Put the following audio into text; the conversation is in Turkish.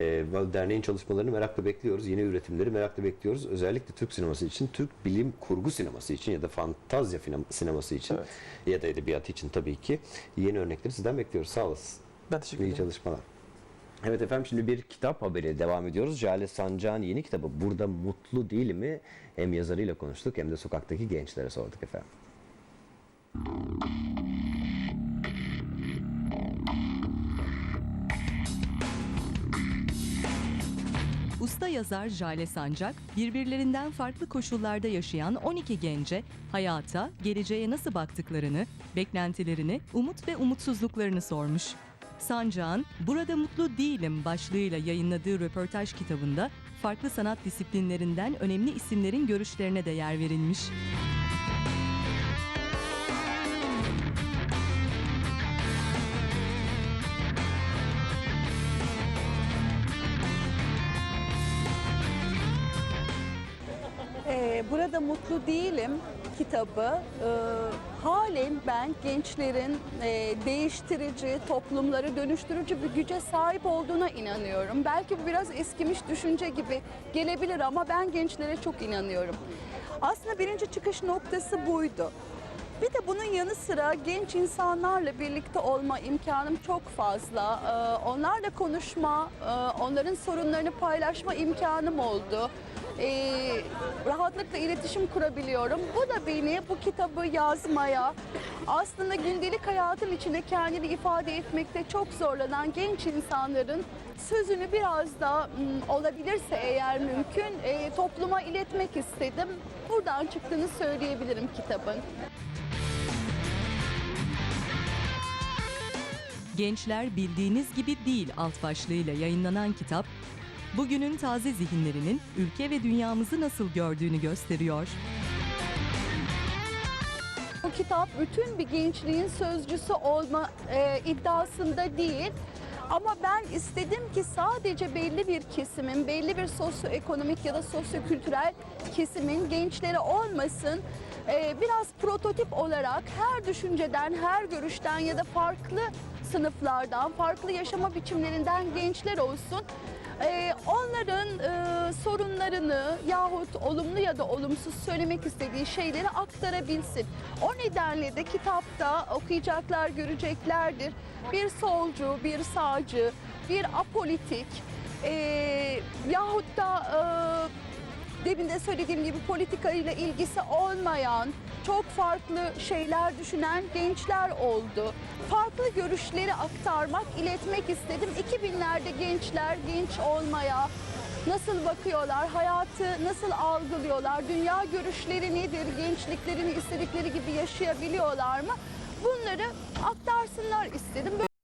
E, derneğin çalışmalarını merakla bekliyoruz. Yeni üretimleri merakla bekliyoruz. Özellikle Türk sineması için, Türk bilim kurgu sineması için ya da fantazya sineması için Evet. ya da edebiyatı için tabii ki yeni örnekleri sizden bekliyoruz. Sağ olasın. Ben teşekkür İyi ederim. çalışmalar. Evet efendim şimdi bir kitap haberi devam ediyoruz. Jale Sancak'ın yeni kitabı Burada Mutlu Değil mi? Hem yazarıyla konuştuk hem de sokaktaki gençlere sorduk efendim. Usta yazar Jale Sancak, birbirlerinden farklı koşullarda yaşayan 12 gence hayata, geleceğe nasıl baktıklarını, beklentilerini, umut ve umutsuzluklarını sormuş. Sancak'ın Burada Mutlu Değilim başlığıyla yayınladığı röportaj kitabında farklı sanat disiplinlerinden önemli isimlerin görüşlerine de yer verilmiş. Burada Mutlu Değilim kitabı e, halen ben gençlerin e, değiştirici, toplumları dönüştürücü bir güce sahip olduğuna inanıyorum. Belki bu biraz eskimiş düşünce gibi gelebilir ama ben gençlere çok inanıyorum. Aslında birinci çıkış noktası buydu. Bir de bunun yanı sıra genç insanlarla birlikte olma imkanım çok fazla. Ee, Onlarla konuşma, e, onların sorunlarını paylaşma imkanım oldu. Ee, rahatlıkla iletişim kurabiliyorum. Bu da beni bu kitabı yazmaya, aslında gündelik hayatın içinde kendini ifade etmekte çok zorlanan genç insanların sözünü biraz da olabilirse eğer mümkün e, topluma iletmek istedim. Buradan çıktığını söyleyebilirim kitabın. Gençler bildiğiniz gibi değil alt başlığıyla yayınlanan kitap, bugünün taze zihinlerinin ülke ve dünyamızı nasıl gördüğünü gösteriyor. Bu kitap bütün bir gençliğin sözcüsü olma e, iddiasında değil. Ama ben istedim ki sadece belli bir kesimin, belli bir sosyoekonomik ya da sosyokültürel kesimin gençleri olmasın. E, biraz prototip olarak her düşünceden, her görüşten ya da farklı sınıflardan, farklı yaşama biçimlerinden gençler olsun. Ee, onların e, sorunlarını yahut olumlu ya da olumsuz söylemek istediği şeyleri aktarabilsin. O nedenle de kitapta okuyacaklar göreceklerdir. Bir solcu, bir sağcı, bir apolitik e, yahut da e, demin de söylediğim gibi politika ile ilgisi olmayan, çok farklı şeyler düşünen gençler oldu. Farklı görüşleri aktarmak, iletmek istedim. 2000'lerde gençler genç olmaya nasıl bakıyorlar, hayatı nasıl algılıyorlar, dünya görüşleri nedir, gençliklerini istedikleri gibi yaşayabiliyorlar mı? Bunları aktarsınlar istedim. Böyle